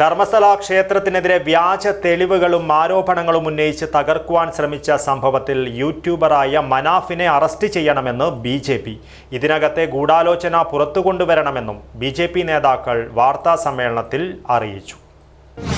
ധർമ്മസ്ഥല ക്ഷേത്രത്തിനെതിരെ വ്യാജ തെളിവുകളും ആരോപണങ്ങളും ഉന്നയിച്ച് തകർക്കുവാൻ ശ്രമിച്ച സംഭവത്തിൽ യൂട്യൂബറായ മനാഫിനെ അറസ്റ്റ് ചെയ്യണമെന്ന് ബി ജെ പി. ഇതിനകത്തെ ഗൂഢാലോചന പുറത്തു കൊണ്ടുവരണമെന്നും ബി ജെ പി നേതാക്കൾ വാർത്താ സമ്മേളനത്തിൽ അറിയിച്ചു.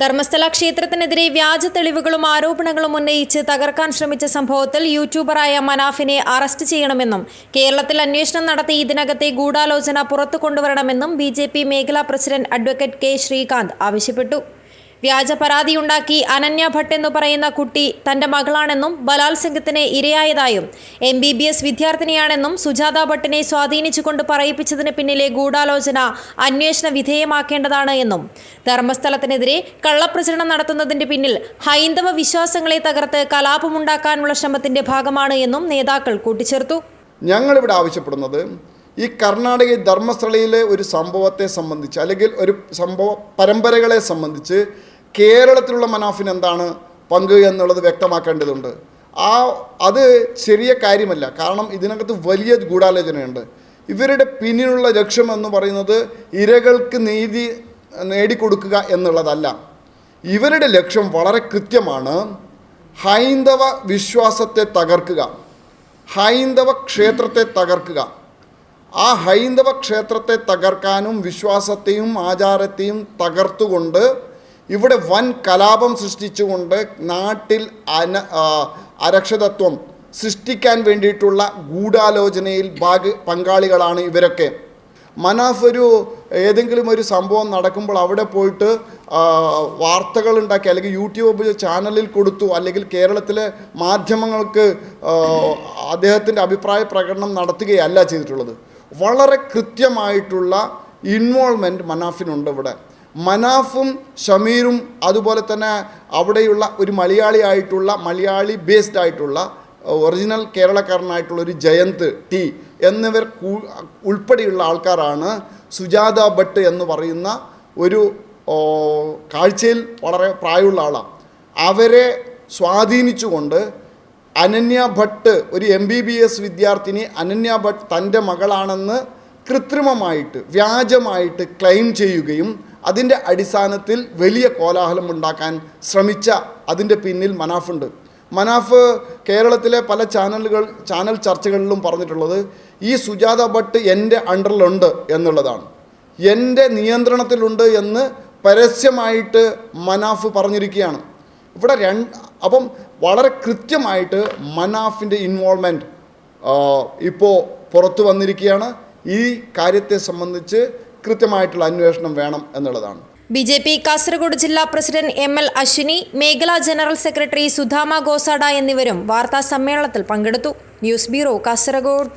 Dharmasthala ക്ഷേത്രത്തിനെതിരെ വ്യാജ തെളിവുകളും ആരോപണങ്ങളും ഉന്നയിച്ച് തകർക്കാൻ ശ്രമിച്ച സംഭവത്തിൽ യൂട്യൂബറായ മനാഫിനെ അറസ്റ്റ് ചെയ്യണമെന്നും കേരളത്തിൽ അന്വേഷണം നടത്തി ഇതിനകത്തെ ഗൂഢാലോചന പുറത്തു കൊണ്ടുവരണമെന്നും ബി മേഖലാ പ്രസിഡന്റ് അഡ്വക്കേറ്റ് കെ ശ്രീകാന്ത് ആവശ്യപ്പെട്ടു. വ്യാജ പരാതിയുണ്ടാക്കി അനന്യ ഭട്ട് എന്ന് പറയുന്ന കുട്ടി തന്റെ മകളാണെന്നും ബലാത്സംഗത്തിന് ഇരയായതായും എം ബി ബി എസ് വിദ്യാർത്ഥിനിയാണെന്നും സുജാത ഭട്ടിനെ സ്വാധീനിച്ചുകൊണ്ട് പറയിപ്പിച്ചതിന് പിന്നിലെ ഗൂഢാലോചന അന്വേഷണ വിധേയമാക്കേണ്ടതാണ് എന്നും ധർമ്മസ്ഥലത്തിനെതിരെ കള്ളപ്രചരണം നടത്തുന്നതിന്റെ പിന്നിൽ ഹൈന്ദവ വിശ്വാസങ്ങളെ തകർത്ത് കലാപമുണ്ടാക്കാനുള്ള ശ്രമത്തിന്റെ ഭാഗമാണ് എന്നും നേതാക്കൾ കൂട്ടിച്ചേർത്തു. ഞങ്ങളിവിടെ ആവശ്യപ്പെടുന്നത് ഈ കർണാടക ധർമ്മസ്ഥലയിലെ ഒരു സംഭവത്തെ സംബന്ധിച്ച് അല്ലെങ്കിൽ ഒരു സംഭവ പരമ്പരകളെ സംബന്ധിച്ച് കേരളത്തിലുള്ള മനാഫിന് എന്താണ് പങ്ക് എന്നുള്ളത് വ്യക്തമാക്കേണ്ടതുണ്ട്. ആ അത് ചെറിയ കാര്യമല്ല. കാരണം ഇതിനകത്ത് വലിയ ഗൂഢാലോചനയുണ്ട്. ഇവരുടെ പിന്നിലുള്ള ലക്ഷ്യം എന്ന് പറയുന്നത് ഇരകൾക്ക് നീതി നേടിക്കൊടുക്കുക എന്നുള്ളതല്ല. ഇവരുടെ ലക്ഷ്യം വളരെ കൃത്യമാണ് ഹൈന്ദവ വിശ്വാസത്തെ തകർക്കുക. ഹൈന്ദവ ക്ഷേത്രത്തെ തകർക്കുക. ആ ഹൈന്ദവ ക്ഷേത്രത്തെ തകർക്കാനും വിശ്വാസത്തെയും ആചാരത്തെയും തകർത്തുകൊണ്ട് ഇവിടെ വൻ കലാപം സൃഷ്ടിച്ചുകൊണ്ട് നാട്ടിൽ അന അരക്ഷിതത്വം സൃഷ്ടിക്കാൻ വേണ്ടിയിട്ടുള്ള ഗൂഢാലോചനയിൽ ഭാഗ പങ്കാളികളാണ് ഇവരൊക്കെ. മനാഫ് ഒരു ഏതെങ്കിലും ഒരു സംഭവം നടക്കുമ്പോൾ അവിടെ പോയിട്ട് വാർത്തകൾ ഉണ്ടാക്കി അല്ലെങ്കിൽ യൂട്യൂബ് ചാനലിൽ കൊടുത്തു അല്ലെങ്കിൽ കേരളത്തിലെ മാധ്യമങ്ങൾക്ക് അദ്ദേഹത്തിന്റെ അഭിപ്രായ പ്രകടനം നടത്തുകയല്ല ചെയ്തിട്ടുള്ളത്. വളരെ കൃത്യമായിട്ടുള്ള ഇൻവോൾവ്മെന്റ് മനാഫിനുണ്ട് ഇവിടെ. മനാഫും ഷമീറും അതുപോലെ തന്നെ അവിടെയുള്ള ഒരു മലയാളി ആയിട്ടുള്ള മലയാളി ബേസ്ഡ് ആയിട്ടുള്ള ഒറിജിനൽ കേരളക്കാരനായിട്ടുള്ള ഒരു ജയന്ത് ടി എന്നിവർ ഉൾപ്പെടെയുള്ള ആൾക്കാരാണ് സുജാത ഭട്ട് എന്ന് പറയുന്ന ഒരു കാഴ്ചയിൽ വളരെ പ്രായമുള്ള ആളാണ് അവരെ സ്വാധീനിച്ചുകൊണ്ട് അനന്യ ഭട്ട് ഒരു എം ബി ബി എസ് വിദ്യാർത്ഥിനി അനന്യ ഭട്ട് തന്റെ മകളാണെന്ന് കൃത്രിമമായിട്ട് വ്യാജമായിട്ട് ക്ലെയിം ചെയ്യുകയും അതിന്റെ അടിസ്ഥാനത്തിൽ വലിയ കോലാഹലം ഉണ്ടാക്കാൻ ശ്രമിച്ച അതിന്റെ പിന്നിൽ മനാഫുണ്ട്. മനാഫ് കേരളത്തിലെ പല ചാനലുകൾ ചാനൽ ചർച്ചകളിലും പറഞ്ഞിട്ടുള്ളത് ഈ സുജാത ഭട്ട് എന്റെ അണ്ടറിലുണ്ട് എന്നുള്ളതാണ്. എന്റെ നിയന്ത്രണത്തിലുണ്ട് എന്ന് പരസ്യമായിട്ട് മനാഫ് പറഞ്ഞിരിക്കുകയാണ്. ഇവിടെ രണ്ട് അപ്പം വളരെ കൃത്യമായിട്ട് മനാഫിന്റെ ഇൻവോൾവ്മെന്റ് ഇപ്പോൾ പുറത്തു വന്നിരിക്കുകയാണ്. ഈ കാര്യത്തെ സംബന്ധിച്ച് കൃത്യമായിട്ടുള്ള അന്വേഷണം വേണം എന്നുള്ളതാണ്. ബി ജെ പി കാസർഗോഡ് ജില്ലാ പ്രസിഡന്റ് എം എൽ അശ്വിനി മേഖലാ ജനറൽ സെക്രട്ടറി സുധാമ ഗോസാഡ എന്നിവരും വാർത്താ സമ്മേളനത്തിൽ പങ്കെടുത്തു. News bureau Kasaragod.